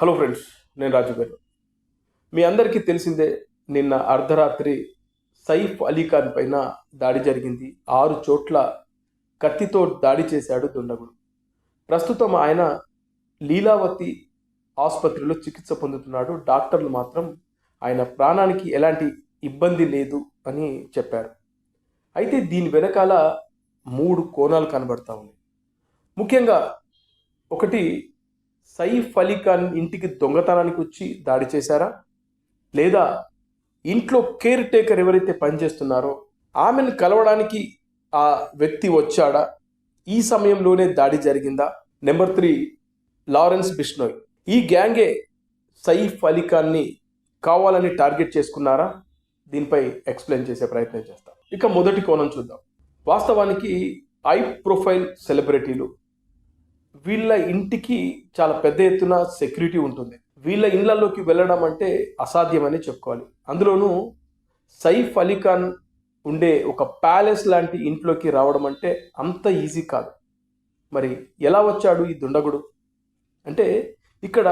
Hello friends నేను రాజు గారు. మీ అందరికీ తెలిసిందే నిన్న అర్ధరాత్రి సైఫ్ అలీ ఖాన్ పైన దాడి జరిగింది. ఆరు చోట్ల కత్తితో దాడి చేశాడు దుండగుడు. ప్రస్తుతం ఆయన లీలావతి ఆసుపత్రిలో చికిత్స పొందుతున్నాడు. డాక్టర్లు మాత్రం ఆయన ప్రాణానికి ఎలాంటి ఇబ్బంది లేదు అని చెప్పారు. అయితే దీని వెనకాల మూడు కోణాలు కనబడతా ఉన్నాయి. ముఖ్యంగా ఒకటి సైఫ్ అలీ ఖాన్ ఇంటికి దొంగతనానికి వచ్చి దాడి చేశారా? లేదా ఇంట్లో కేర్ టేకర్ ఎవరైతే పనిచేస్తున్నారో ఆమెను కలవడానికి ఆ వ్యక్తి వచ్చాడా? ఈ సమయంలోనే దాడి జరిగిందా? Number three Lawrence Bishnoi. ఈ గ్యాంగే సైఫ్ అలీ ఖాన్ని కావాలని టార్గెట్ చేసుకున్నారా? దీనిపై ఎక్స్ప్లెయిన్ చేసే ప్రయత్నం చేస్తాం. ఇక మొదటి కోణం చూద్దాం. వాస్తవానికి ఐ ప్రొఫైల్ సెలబ్రిటీలు వీళ్ళ ఇంటికి చాలా పెద్ద ఎత్తున సెక్యూరిటీ ఉంటుంది. వీళ్ళ ఇళ్ళలోకి వెళ్ళడం అంటే అసాధ్యమని చెప్పుకోవాలి. అందులోనూ సైఫ్ అలీ ఖాన్ ఉండే ఒక ప్యాలెస్ లాంటి ఇంట్లోకి రావడం అంటే అంత ఈజీ కాదు. మరి ఎలా వచ్చాడు ఈ దుండగుడు? అంటే ఇక్కడ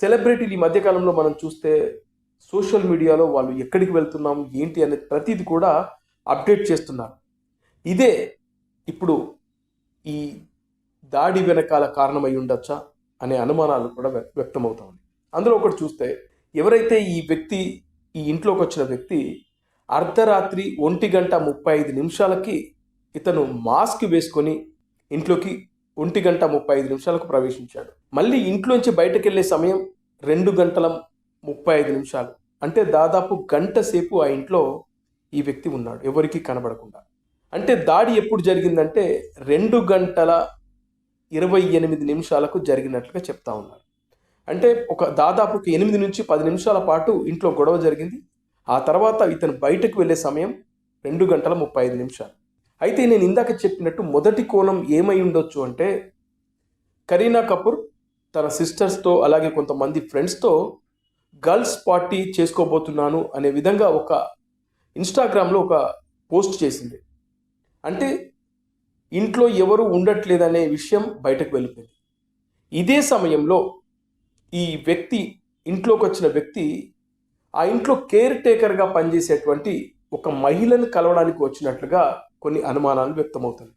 సెలబ్రిటీలు ఈ మధ్యకాలంలో మనం చూస్తే సోషల్ మీడియాలో వాళ్ళు ఎక్కడికి వెళ్తున్నాం ఏంటి అనేది ప్రతిదీ కూడా అప్డేట్ చేస్తున్నారు. ఇదే ఇప్పుడు ఈ దాడి వెనకాల కారణమై ఉండొచ్చా అనే అనుమానాలు కూడా వ్యక్తమవుతా ఉన్నాయి. అందులో ఒకటి చూస్తే ఎవరైతే ఈ వ్యక్తి ఈ ఇంట్లోకి వచ్చిన వ్యక్తి అర్ధరాత్రి ఒంటి గంట ముప్పై ఐదు నిమిషాలకి ఇతను మాస్క్ వేసుకొని ఇంట్లోకి ఒంటి గంట ముప్పై ఐదు నిమిషాలకు ప్రవేశించాడు. మళ్ళీ ఇంట్లోంచి బయటకు వెళ్ళే సమయం రెండు గంటల ముప్పై ఐదు నిమిషాలు. అంటే దాదాపు గంట సేపు ఆ ఇంట్లో ఈ వ్యక్తి ఉన్నాడు. ఎవరికీ కనబడకుండా. అంటే దాడి ఎప్పుడు జరిగిందంటే రెండు గంటల ఇరవై ఎనిమిది నిమిషాలకు జరిగినట్లుగా చెప్తా ఉన్నారు అంటే ఒక దాదాపు ఒక ఎనిమిది నుంచి పది నిమిషాల పాటు ఇంట్లో గొడవ జరిగింది. ఆ తర్వాత ఇతను బయటకు వెళ్ళే సమయం రెండు గంటల ముప్పై ఐదు నిమిషాలు. అయితే నేను ఇందాక చెప్పినట్టు మొదటి కోణం ఏమై ఉండొచ్చు అంటే కరీనా కపూర్ తన సిస్టర్స్తో అలాగే కొంతమంది ఫ్రెండ్స్తో గర్ల్స్ పార్టీ చేసుకోబోతున్నాను అనే విధంగా ఒక ఇన్స్టాగ్రామ్లో ఒక పోస్ట్ చేసింది. అంటే ఇంట్లో ఎవరు ఉండట్లేదనే విషయం బయటకు వెళ్ళిపోయింది. ఇదే సమయంలో ఈ వ్యక్తి ఇంట్లోకి వచ్చిన వ్యక్తి ఆ ఇంట్లో కేర్ టేకర్గా పనిచేసేటువంటి ఒక మహిళను కలవడానికి వచ్చినట్లుగా కొన్ని అనుమానాలు వ్యక్తమవుతుంది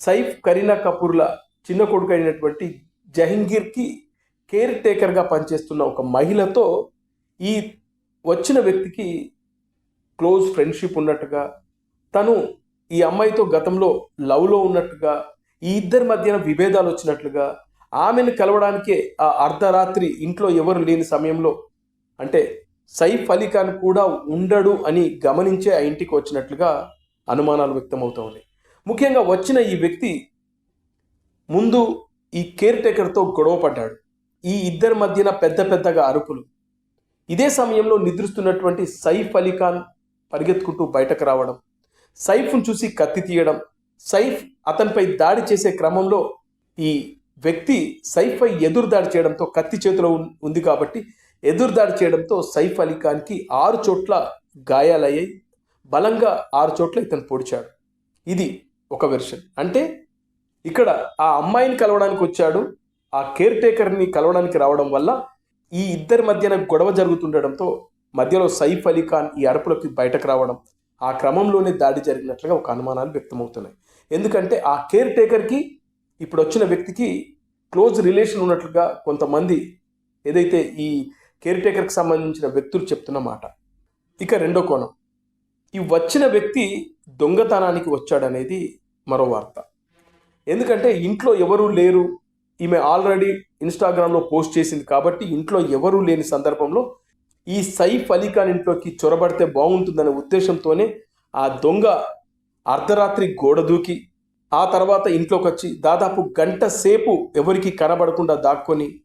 సైఫ్ కరీనా కపూర్ల చిన్న కొడుకు అయినటువంటి జహంగీర్కి కేర్ టేకర్గా పనిచేస్తున్న ఒక మహిళతో ఈ వచ్చిన వ్యక్తికి క్లోజ్ ఫ్రెండ్షిప్ ఉన్నట్టుగా తను ఈ అమ్మాయితో గతంలో లవ్లో ఉన్నట్టుగా ఈ ఇద్దరి మధ్యన విభేదాలు వచ్చినట్లుగా ఆమెను కలవడానికే ఆ అర్ధరాత్రి ఇంట్లో ఎవరు లేని సమయంలో అంటే సైఫ్ అలీ ఖాన్ కూడా ఉండడు అని గమనించే ఆ ఇంటికి వచ్చినట్లుగా అనుమానాలు వ్యక్తమవుతూ ఉన్నాయి. ముఖ్యంగా వచ్చిన ఈ వ్యక్తి ముందు ఈ కేర్ టేకర్తో గొడవ పడ్డాడు. ఈ ఇద్దరి మధ్యన పెద్ద పెద్దగా అరుపులు. ఇదే సమయంలో నిద్రిస్తున్నటువంటి సైఫ్ అలీ ఖాన్ పరిగెత్తుకుంటూ బయటకు రావడం. సైఫ్ను చూసి కత్తి తీయడం సైఫ్ అతనిపై దాడి చేసే క్రమంలో ఈ వ్యక్తి సైఫ్పై ఎదురు దాడి చేయడంతో కత్తి చేతిలో ఉంది కాబట్టి ఎదురు దాడి చేయడంతో సైఫ్ అలీ ఖాన్కి ఆరు చోట్ల గాయాలయ్యాయి. బలంగా ఆరు చోట్ల ఇతను పొడిచాడు. ఇది ఒక వెర్షన్. అంటే ఇక్కడ ఆ అమ్మాయిని కలవడానికి వచ్చాడు ఆ కేర్ టేకర్ని కలవడానికి రావడం వల్ల ఈ ఇద్దరి మధ్యన గొడవ జరుగుతుండడంతో మధ్యలో సైఫ్ అలీ ఖాన్ ఈ అరుపులకి బయటకు రావడం ఆ క్రమంలోనే దాడి జరిగినట్లుగా ఒక అనుమానాలు వ్యక్తమవుతున్నాయి. ఎందుకంటే ఆ కేర్ టేకర్కి ఇప్పుడు వచ్చిన వ్యక్తికి క్లోజ్ రిలేషన్ ఉన్నట్లుగా కొంతమంది ఏదైతే ఈ కేర్ టేకర్కి సంబంధించిన వ్యక్తులు చెప్తున్న మాట. ఇక రెండో కోణం. ఈ వచ్చిన వ్యక్తి దొంగతనానికి వచ్చాడనేది మరో వార్త. ఎందుకంటే ఇంట్లో ఎవరూ లేరు. ఈమె ఆల్రెడీ ఇన్స్టాగ్రామ్లో పోస్ట్ చేసింది కాబట్టి ఇంట్లో ఎవరూ లేని సందర్భంలో ఈ సైఫ్ అలీ ఖాన్ ఇంట్లోకి చొరబడితే బాగుంటుందనే ఉద్దేశంతోనే ఆ దొంగ అర్ధరాత్రి గోడ దూకి ఆ తర్వాత ఇంట్లోకి వచ్చి దాదాపు గంట సేపు ఎవరికి కనబడకుండా దాక్కొని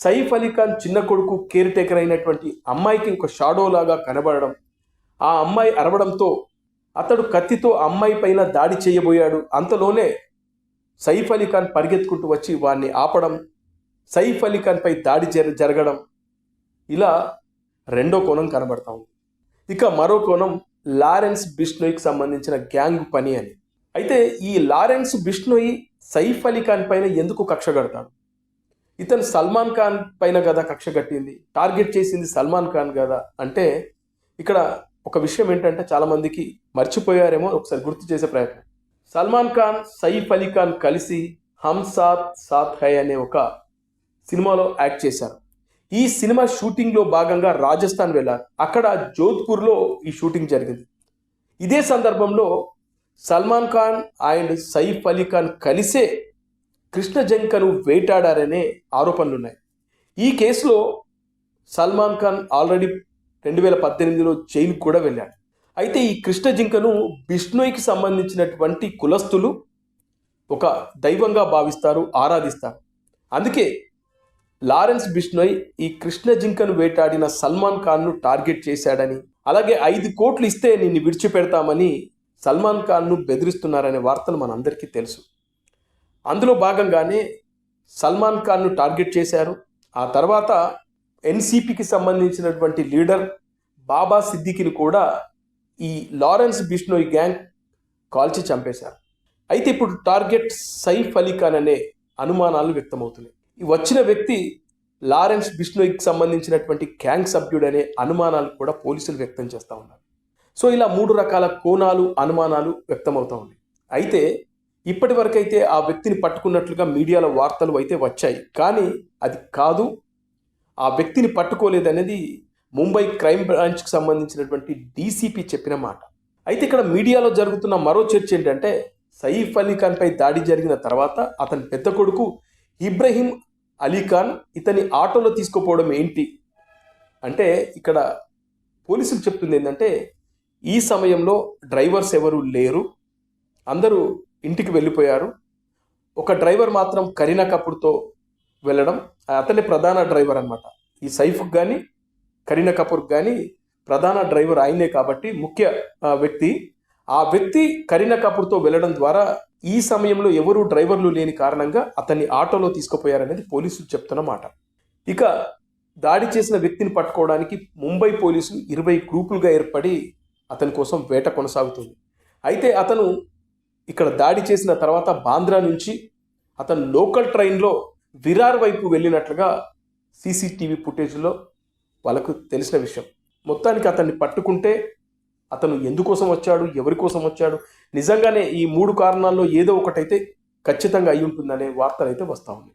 సైఫ్ అలీ ఖాన్ చిన్న కొడుకు కేర్ టేకర్ అయినటువంటి అమ్మాయికి ఒక షాడో లాగా కనబడడం ఆ అమ్మాయి అరవడంతో అతడు కత్తితో అమ్మాయి పైన దాడి చేయబోయాడు. అంతలోనే సైఫ్ అలీ ఖాన్ పరిగెత్తుకుంటూ వచ్చి వాడిని ఆపడం సైఫ్ అలీఖాన్ పై దాడి జర జరగడం ఇలా రెండో కోణం కనబడతా ఉంది. ఇక మరో కోణం లారెన్స్ బిష్నోయ్కి సంబంధించిన గ్యాంగ్ పని అని. అయితే ఈ లారెన్స్ బిష్నోయ్ సైఫ్ అలీ ఖాన్ పైన ఎందుకు కక్ష కడతాడు? ఇతను సల్మాన్ ఖాన్ పైన కదా కక్ష కట్టింది టార్గెట్ చేసింది సల్మాన్ ఖాన్ కదా అంటే ఇక్కడ ఒక విషయం ఏంటంటే చాలామందికి మర్చిపోయారేమో ఒకసారి గుర్తు చేసే ప్రయత్నం. సల్మాన్ ఖాన్ సైఫ్ అలీ ఖాన్ కలిసి హమ్ సాత్ సాత్ హై అనే ఒక సినిమాలో యాక్ట్ చేశారు. ఈ సినిమా షూటింగ్లో భాగంగా రాజస్థాన్ వెళ్ళారు అక్కడ జోధ్పూర్లో ఈ షూటింగ్ జరిగింది. ఇదే సందర్భంలో సల్మాన్ ఖాన్ అండ్ సైఫ్ అలీ ఖాన్ కలిసే కృష్ణ జంకను వేటాడారనే ఆరోపణలు ఉన్నాయి ఈ కేసులో సల్మాన్ ఖాన్ ఆల్రెడీ రెండు వేల పద్దెనిమిదిలో జైలుకు కూడా వెళ్ళాడు. అయితే ఈ కృష్ణ జింకను బిష్ణోయ్కి సంబంధించినటువంటి కులస్తులు ఒక దైవంగా భావిస్తారు ఆరాధిస్తారు. అందుకే లారెన్స్ బిష్నోయ్ ఈ కృష్ణ జింకను వేటాడిన సల్మాన్ ఖాన్ను టార్గెట్ చేశాడని అలాగే ఐదు కోట్లు ఇస్తే నిన్ను విడిచిపెడతామని సల్మాన్ ఖాన్ను బెదిరిస్తున్నారనే వార్తలు మనందరికీ తెలుసు. అందులో భాగంగానే సల్మాన్ ఖాన్ను టార్గెట్ చేశారు. ఆ తర్వాత ఎన్సిపికి సంబంధించినటువంటి లీడర్ బాబా సిద్దికిని కూడా ఈ లారెన్స్ బిష్నోయ్ గ్యాంగ్ కాల్చి చంపేశారు. అయితే ఇప్పుడు టార్గెట్ సైఫ్ అలీ ఖాన్ అనే అనుమానాలు వ్యక్తమవుతున్నాయి. ఈ వచ్చిన వ్యక్తి లారెన్స్ బిష్నోయ్కి సంబంధించినటువంటి గ్యాంగ్ సభ్యుడనే అనుమానాలు కూడా పోలీసులు వ్యక్తం చేస్తూ ఉన్నారు. సో ఇలా మూడు రకాల కోణాలు అనుమానాలు వ్యక్తమవుతూ ఉన్నాయి. అయితే ఇప్పటి వరకైతే ఆ వ్యక్తిని పట్టుకున్నట్లుగా మీడియాలో వార్తలు అయితే వచ్చాయి. కానీ అది కాదు. ఆ వ్యక్తిని పట్టుకోలేదనేది ముంబై క్రైమ్ బ్రాంచ్కి సంబంధించినటువంటి డీసీపీ చెప్పిన మాట. అయితే ఇక్కడ మీడియాలో జరుగుతున్న మరో చర్చ ఏంటంటే సయీఫ్ అలీ ఖాన్పై దాడి జరిగిన తర్వాత అతని పెద్ద కొడుకు ఇబ్రహీం అలీఖాన్ ఇతని ఆటోలో తీసుకుపోవడం ఏంటి? అంటే ఇక్కడ పోలీసులు చెప్తుంది ఏంటంటే ఈ సమయంలో డ్రైవర్స్ ఎవరు లేరు అందరూ ఇంటికి వెళ్ళిపోయారు. ఒక డ్రైవర్ మాత్రం కరీనా కపూర్తో వెళ్ళడం అతనే ప్రధాన డ్రైవర్ అనమాట ఈ సైఫ్కి కానీ కరీనా కపూర్ కానీ ప్రధాన డ్రైవర్ ఆయనే కాబట్టి ముఖ్య వ్యక్తి. ఆ వ్యక్తి కరీనా కపూర్తో వెళ్ళడం ద్వారా ఈ సమయంలో ఎవరూ డ్రైవర్లు లేని కారణంగా అతన్ని ఆటోలో తీసుకుపోయారనేది పోలీసులు చెప్తున్న మాట. ఇక దాడి చేసిన వ్యక్తిని పట్టుకోవడానికి ముంబై పోలీసులు ఇరవై గ్రూపులుగా ఏర్పడి అతని కోసం వేట కొనసాగుతుంది. అయితే అతను ఇక్కడ దాడి చేసిన తర్వాత బాంద్రా నుంచి అతను లోకల్ ట్రైన్లో విరార్ వైపు వెళ్ళినట్లుగా సీసీటీవీ ఫుటేజ్లో వాళ్ళకు తెలిసిన విషయం. మొత్తానికి అతన్ని పట్టుకుంటే అతను ఎందుకోసం వచ్చాడు? ఎవరి కోసం వచ్చాడు? నిజంగానే ఈ మూడు కారణాల్లో ఏదో ఒకటైతే ఖచ్చితంగా అయి ఉంటుందనే వార్తలు అయితే వస్తూ ఉన్నాయి.